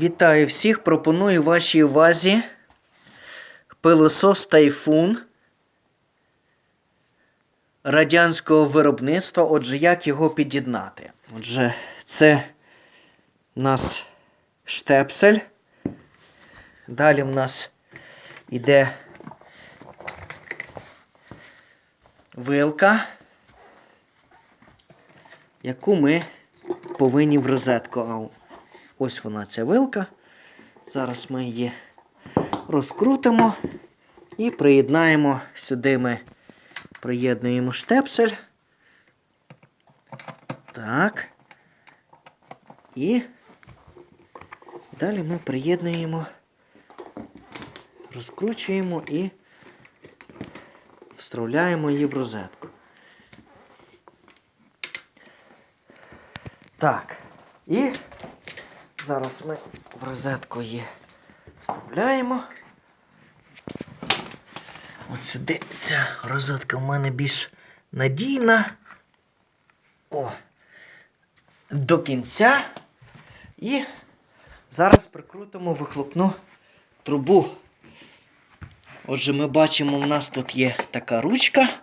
Вітаю всіх! Пропоную вашій увазі пилосос Тайфун радянського виробництва. Отже, як його під'єднати? Отже, це у нас штепсель. Далі в нас іде вилка, яку ми повинні в розетку. Ось вона ця вилка. Зараз ми її розкрутимо і приєднаємо сюди ми приєднуємо штепсель. Так. І далі ми приєднуємо, розкручуємо і вставляємо її в розетку. Так. І зараз ми в розетку її вставляємо. От сюди ця розетка в мене більш надійна. О! До кінця. І зараз прикрутимо вихлопну трубу. Отже, ми бачимо, в нас тут є така ручка.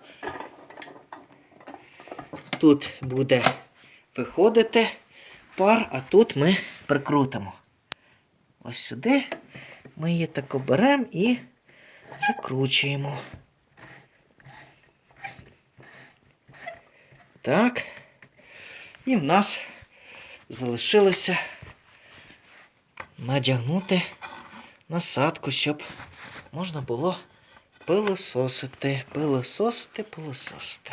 Тут буде виходити пар, а тут ми прикрутимо. Ось сюди ми її тако беремо і закручуємо. Так. І в нас залишилося надягнути насадку, щоб можна було пилососити, пилососити, пилососити.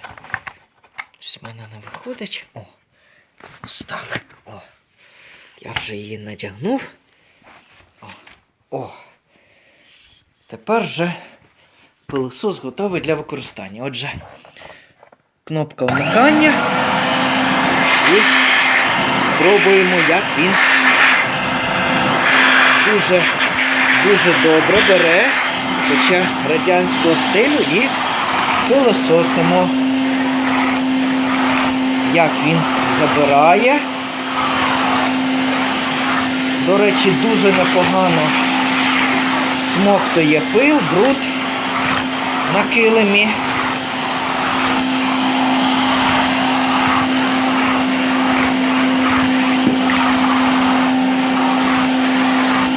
Щось в мене не виходить. О, ось так. Я вже її надягнув. О. О. Тепер вже пилосос готовий для використання. Отже, кнопка вмикання. І пробуємо, як він дуже, дуже добре бере, хоча радянського стилю і пилососимо. Як він забирає. До речі, дуже непогано смоктує пил, бруд на килимі.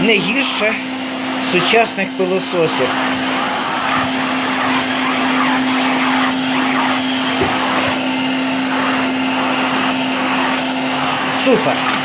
Не гірше сучасних пилососів. Супер!